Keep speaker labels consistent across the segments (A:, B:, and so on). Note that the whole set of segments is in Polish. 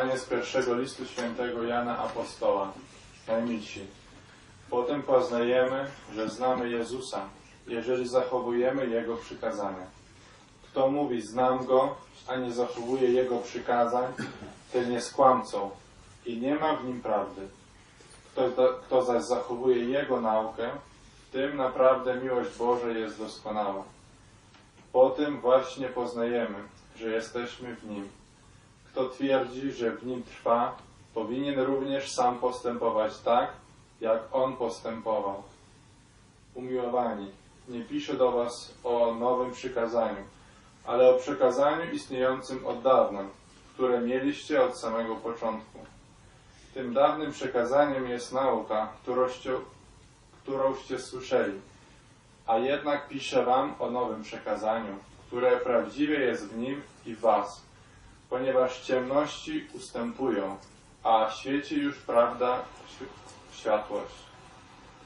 A: Czytanie z pierwszego listu świętego Jana Apostoła. Najmilsi. Potem poznajemy, że znamy Jezusa, jeżeli zachowujemy Jego przykazania. Kto mówi, znam Go, a nie zachowuje Jego przykazań, ten jest kłamcą i nie ma w nim prawdy. Kto, kto zaś zachowuje Jego naukę, tym naprawdę miłość Boża jest doskonała. Po tym właśnie poznajemy, że jesteśmy w Nim. Kto twierdzi, że w Nim trwa, powinien również sam postępować tak, jak On postępował. Umiłowani, nie piszę do Was o nowym przykazaniu, ale o przekazaniu istniejącym od dawna, które mieliście od samego początku. Tym dawnym przekazaniem jest nauka, którąście, którąście słyszeli. A jednak piszę Wam o nowym przekazaniu, które prawdziwie jest w nim i w Was, ponieważ ciemności ustępują, a świeci już prawda świ- światłość.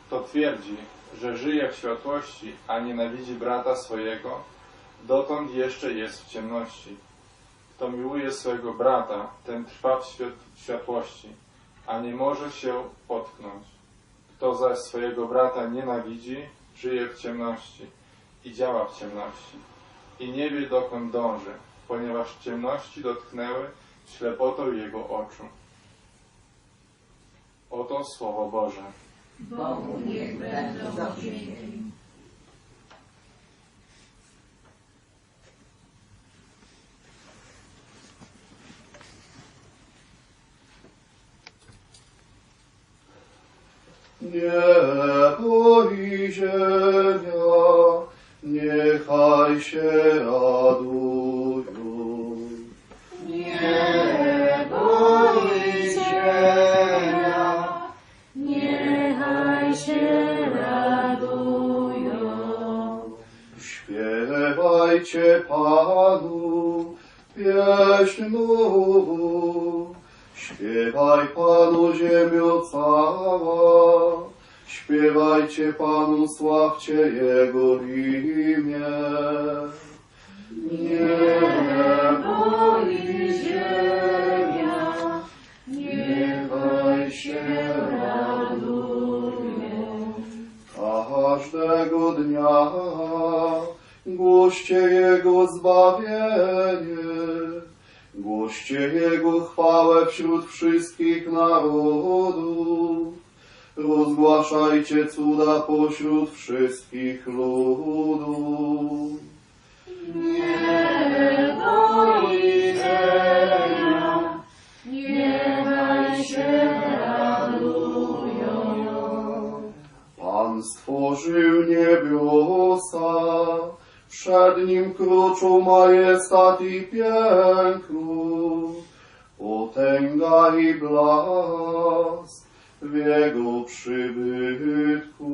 A: Kto twierdzi, że żyje w światłości, a nienawidzi brata swojego, dotąd jeszcze jest w ciemności. Kto miłuje swojego brata, ten trwa w światłości, a nie może się potknąć. Kto zaś swojego brata nienawidzi, żyje w ciemności i działa w ciemności i nie wie dokąd dąży, ponieważ ciemności dotknęły ślepotą jego oczu. Oto Słowo Boże.
B: Bogu niech będą dzięki.
C: Niebo i ziemia, niechaj się śpiewajcie Panu, sławcie Jego imię.
B: Niebo i ziemia, niechaj się radują.
C: Każdego dnia głoście Jego zbawienie, głoście Jego chwałę wśród wszystkich narodów. Rozgłaszajcie cuda pośród wszystkich ludów.
B: Niebo i ziemia, niechaj się radują.
C: Pan stworzył niebiosa, przed nim kroczą majestat i piękno, potęga i blask w jego przybytku.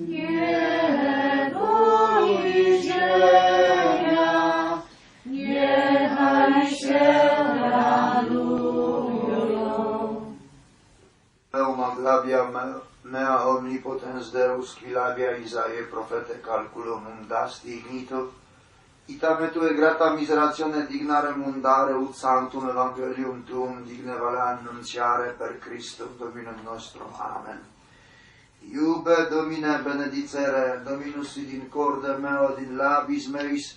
B: Niebo i ziemia, niechaj się radują.
D: Euma glabia me- mea omnipotens Deus qui labia Isaie profete calculum undasti ignito Itabe tue grata miseratione dignare mundare ut sanctum evangelium tuum digne vale annunciare per Christum Dominum nostrum. Amen. Iube Domine benedicere, Dominus id in corde meo ed in labis meis,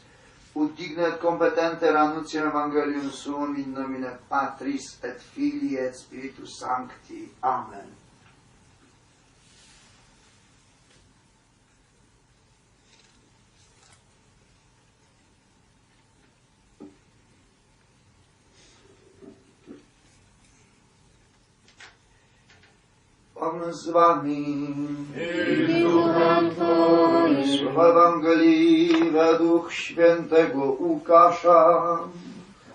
D: ut digne et competente annuntiam evangelium suum in nomine Patris et Filii et Spiritus Sancti. Amen. Pan z wami.
B: I duchem Twoim.
D: Słowa Ewangelii według świętego Łukasza.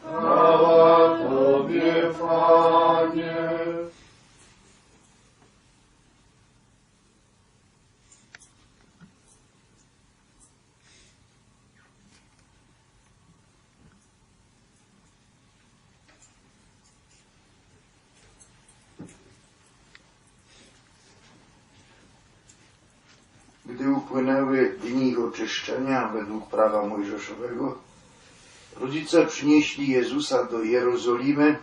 C: Chwała Tobie, Panie.
D: Oczyszczenia według prawa mojżeszowego, Rodzice przynieśli Jezusa do Jerozolimy,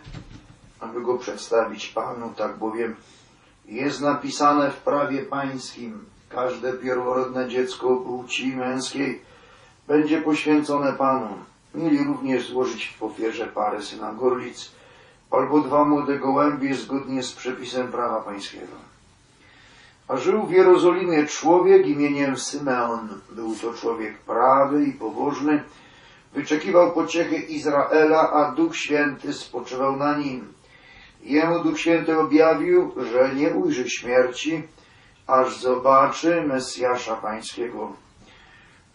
D: aby go przedstawić Panu, tak bowiem jest napisane w prawie pańskim, każde pierworodne dziecko płci męskiej będzie poświęcone Panu. Mieli również złożyć w ofierze parę syna gorlic albo dwa młode gołębie zgodnie z przepisem prawa pańskiego. A żył w Jerozolimie człowiek imieniem Symeon. Był to człowiek prawy i pobożny. Wyczekiwał pociechy Izraela, a Duch Święty spoczywał na nim. Jemu Duch Święty objawił, że nie ujrzy śmierci, aż zobaczy Mesjasza Pańskiego.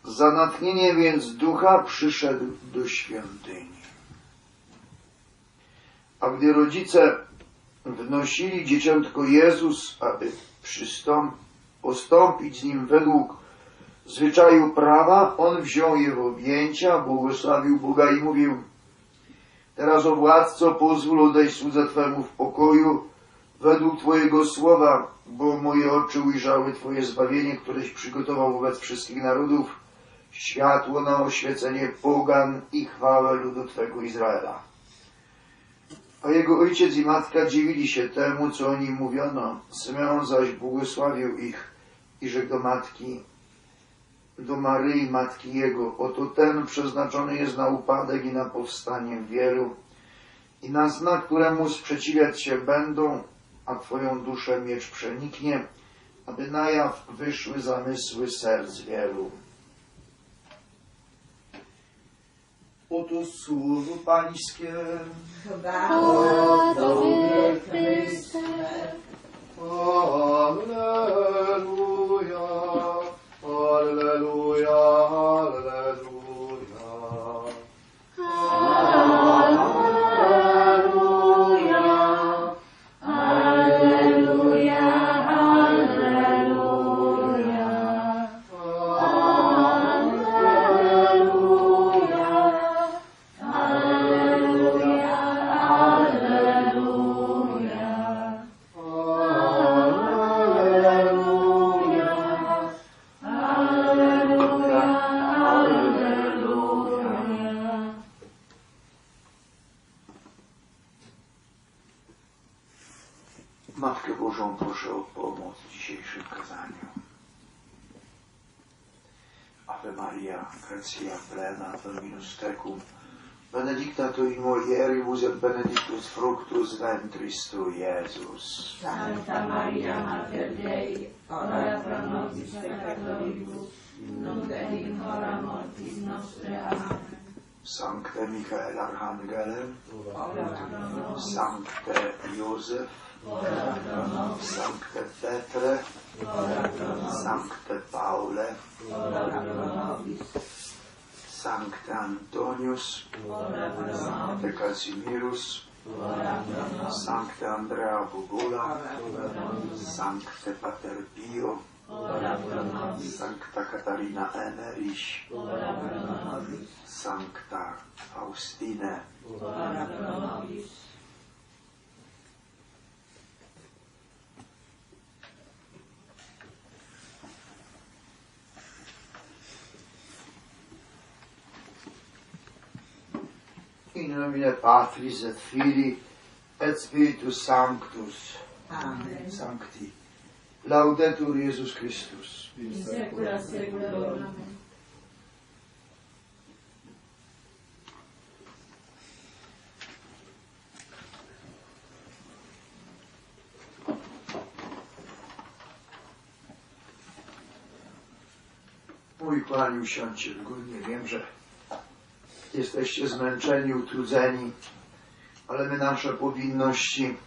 D: Za natchnienie więc Ducha przyszedł do świątyni. A gdy rodzice wnosili dzieciątko Jezus, aby postąpić z nim według zwyczaju prawa, on wziął je w objęcia, błogosławił Boga i mówił Teraz, o władco, pozwól odejść słudze Twemu w pokoju według Twojego słowa, bo moje oczy ujrzały Twoje zbawienie, któreś przygotował wobec wszystkich narodów, światło na oświecenie pogan i chwałę ludu Twego Izraela. A jego ojciec i matka dziwili się temu, co o nim mówiono. Symeon zaś błogosławił ich i rzekł do matki, do Maryi, matki jego, oto ten przeznaczony jest na upadek i na powstanie wielu i na znak, któremu sprzeciwiać się będą, a Twoją duszę miecz przeniknie, aby na jaw wyszły zamysły serc wielu. Oto słowo Pańskie.
B: Chwała Tobie, Chryste.
C: Alleluja, Alleluja.
D: Benedicta tu in mulieribus et benedictus fructus ventris tu, Iesus.
B: Santa Maria Mater Dei, ora pro nobis peccatoribus, nunc et in hora mortis nostre. Amen.
D: Sancte Michael
B: nobis,
D: Sancte
B: nobis,
D: Sancte Petre, Sancte Paule, Sancta Antonius,
B: ora pro nobis.
D: Casimirus,
B: ora pro nobis.
D: Sancta Andrea Bugula,
B: ora pro nobis.
D: Sancte Pater Pio,
B: ora pro nobis.
D: Sancta Catarina Emerich,
B: ora pro nobis.
D: Sancta Faustine,
B: ora pro nobis.
D: In nomine Patris et Filii et Spiritus Sanctus,
B: Amen.
D: Sancti. Laudetur Iesus Christus.
B: In secula seculorum. Amen.
D: Mój Panie, usiądźcie wygodnie. Wiem, że jesteście zmęczeni, utrudzeni, ale my nasze powinności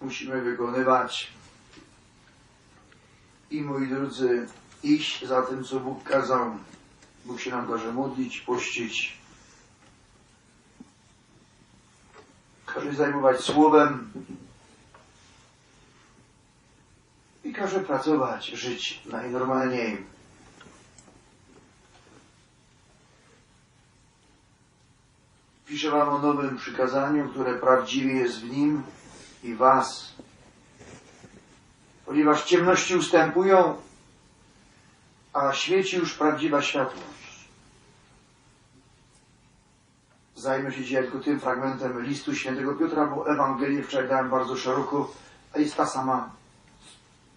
D: musimy wykonywać. I moi drodzy, iść za tym, co Bóg kazał. Bóg się nam każe modlić, pościć. Każe zajmować słowem. I każe pracować, żyć najnormalniej. wam o nowym przykazaniu, które prawdziwie jest w nim i was. Ponieważ ciemności ustępują, a świeci już prawdziwa światłość. Zajmę się dzisiaj tylko tym fragmentem listu świętego Piotra, bo Ewangelię wczoraj dałem bardzo szeroko, a jest ta sama,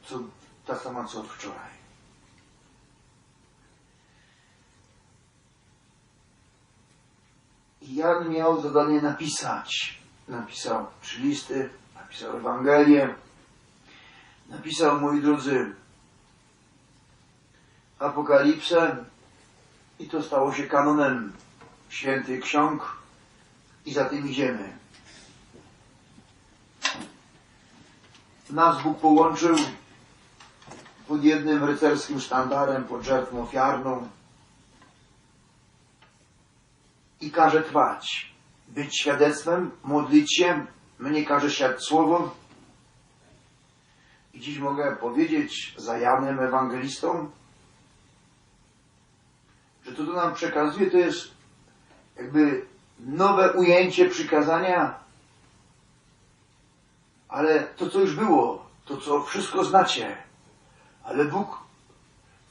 D: co, ta sama co wczoraj. Jan miał zadanie napisać. Napisał trzy listy, napisał Ewangelię, napisał, moi drodzy, Apokalipsę i to stało się kanonem świętych ksiąg i za tym idziemy. Nas Bóg połączył pod jednym rycerskim sztandarem, pod żertwą ofiarną i każe trwać, być świadectwem, modlić się, mnie każe siać słowo. I dziś mogę powiedzieć za Janem Ewangelistą, że to, co nam przekazuje, to jest jakby nowe ujęcie przykazania, ale to, co już było, to, co wszystko znacie, ale Bóg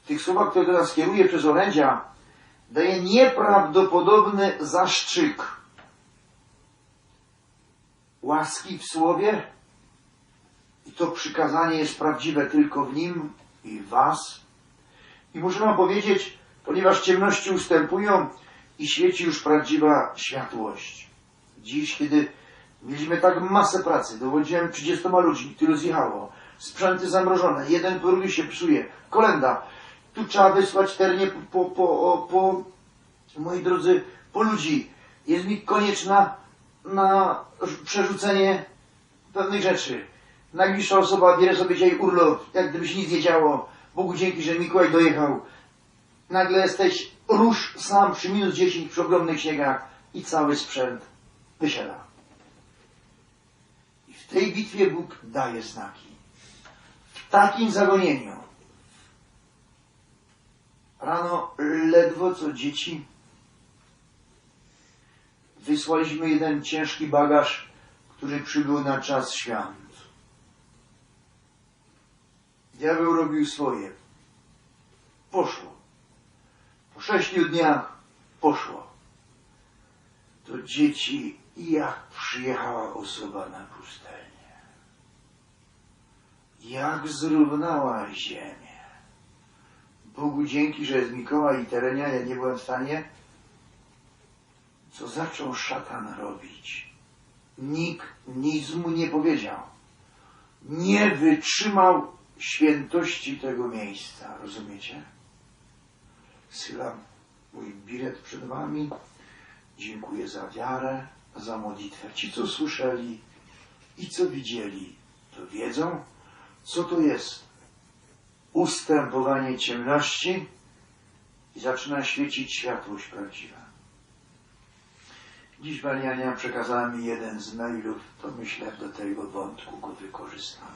D: w tych słowach, które do nas kieruje przez orędzia, daje nieprawdopodobny zastrzyk łaski w słowie i to przykazanie jest prawdziwe tylko w nim i w was. I muszę wam powiedzieć, ponieważ ciemności ustępują i świeci już prawdziwa światłość. Dziś, kiedy mieliśmy tak masę pracy, dowodziłem 30 ludzi, tylu zjechało, sprzęty zamrożone, jeden po drugi się psuje, kolenda, tu trzeba wysłać ternie po, po, po, po moi drodzy, po ludzi. Jest mi konieczna na przerzucenie pewnych rzeczy. Najbliższa osoba bierze sobie dzisiaj urlop, jak gdyby się nic nie działo. Bogu dzięki, że Mikołaj dojechał. Nagle jesteś róż sam przy minus 10 przy ogromnych śniegach i cały sprzęt wysiada. I w tej bitwie Bóg daje znaki. W takim zagonieniu. Rano ledwo co dzieci wysłaliśmy jeden ciężki bagaż, który przybył na czas świąt. Diabeł robił swoje. Poszło. Po sześciu dniach poszło. To dzieci, jak przyjechała osoba na pustelnię. Jak zrównała ziemię. Bogu dzięki, że jest Mikołaj i Terenia, ja nie byłem w stanie. Co zaczął szatan robić? Nikt nic mu nie powiedział. Nie wytrzymał świętości tego miejsca. Rozumiecie? Sylam mój bilet przed wami. Dziękuję za wiarę, za modlitwę. Ci, co słyszeli i co widzieli, to wiedzą, co to jest ustępowanie ciemności i zaczyna świecić światłość prawdziwa. Dziś Mariania przekazała mi jeden z mailów, to myślę do tego wątku go wykorzystam.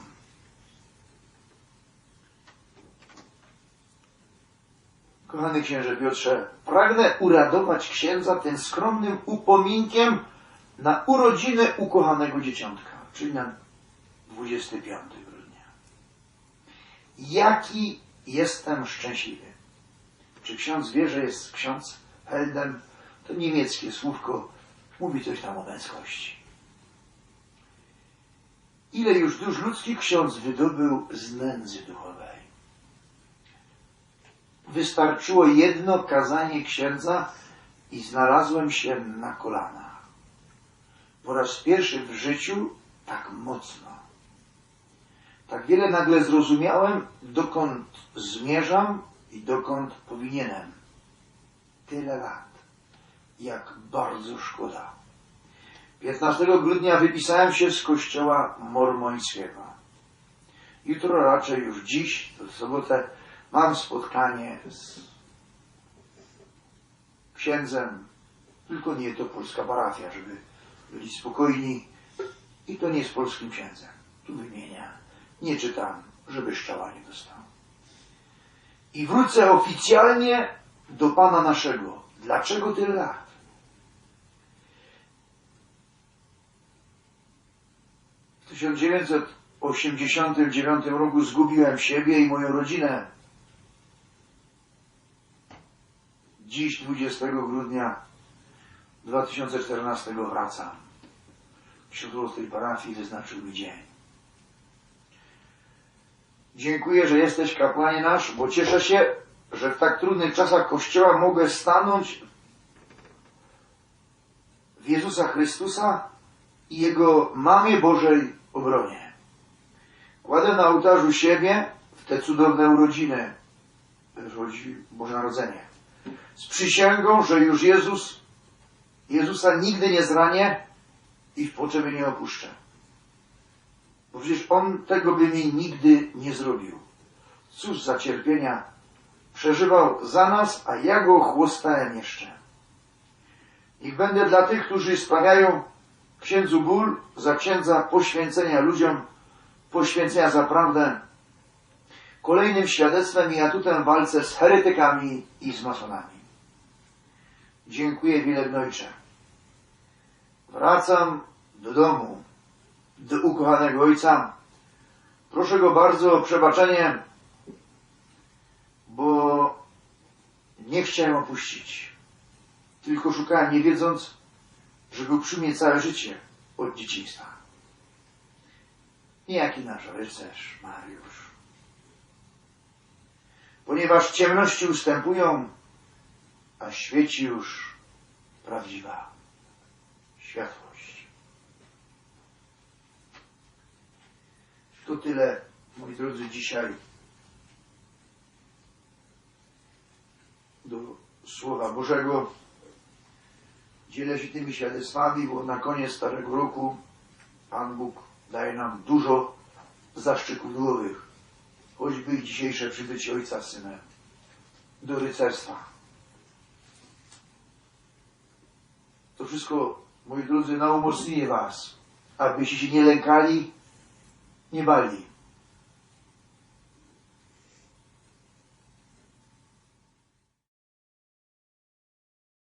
D: Kochany księże Piotrze, pragnę uradować księdza tym skromnym upominkiem na urodziny ukochanego dzieciątka, czyli na 25 grudnia. Jaki jestem szczęśliwy. Czy ksiądz wie, że jest ksiądz Heldem? To niemieckie słówko mówi coś tam o męskości. Ile już dusz ludzkich ksiądz wydobył z nędzy duchowej. Wystarczyło jedno kazanie księdza i znalazłem się na kolanach. Po raz pierwszy w życiu tak mocno. Tak wiele nagle zrozumiałem, dokąd zmierzam i dokąd powinienem. Tyle lat. Jak bardzo szkoda. 15 grudnia wypisałem się z kościoła mormońskiego. Jutro raczej już dziś, w sobotę, mam spotkanie z księdzem, tylko nie to polska parafia, żeby byli spokojni. I to nie z polskim księdzem. Tu wymienia. Nie czytam, żeby szczała nie. I wrócę oficjalnie do Pana naszego. Dlaczego tyle lat? W 1989 roku zgubiłem siebie i moją rodzinę. Dziś, 20 grudnia, 2014 wracam. Wśród tej parafii wyznaczył mi dzień. Dziękuję, że jesteś kapłanie nasz, bo cieszę się, że w tak trudnych czasach Kościoła mogę stanąć w Jezusa Chrystusa i Jego mamie Bożej obronie. Kładę na ołtarzu siebie w te cudowne urodziny, rodzi Boże Narodzenie, z przysięgą, że już Jezus, Jezusa nigdy nie zranię i w potrzebie nie opuszczę. Przecież On tego by mi nigdy nie zrobił. Cóż za cierpienia przeżywał za nas, a ja go chłostałem jeszcze. Niech będę dla tych, którzy sprawiają księdzu ból, za księdza poświęcenia ludziom, poświęcenia za prawdę, kolejnym świadectwem i atutem w walce z heretykami i z masonami. Dziękuję wielebnojcze. Wracam do domu, do ukochanego ojca. Proszę go bardzo o przebaczenie, bo nie chciałem opuścić. Tylko szukałem, nie wiedząc, że był przy mnie całe życie od dzieciństwa. Niejaki nasz rycerz Mariusz. Ponieważ ciemności ustępują, a świeci już prawdziwa światłość. To tyle, moi drodzy, dzisiaj do Słowa Bożego. Dzielę się tymi świadectwami, bo na koniec Starego Roku Pan Bóg daje nam dużo zaszczytów duchowych. Choćby dzisiejsze przybycie Ojca z do rycerstwa. To wszystko, moi drodzy, na umocnienie Was, abyście się nie lękali, nie bali.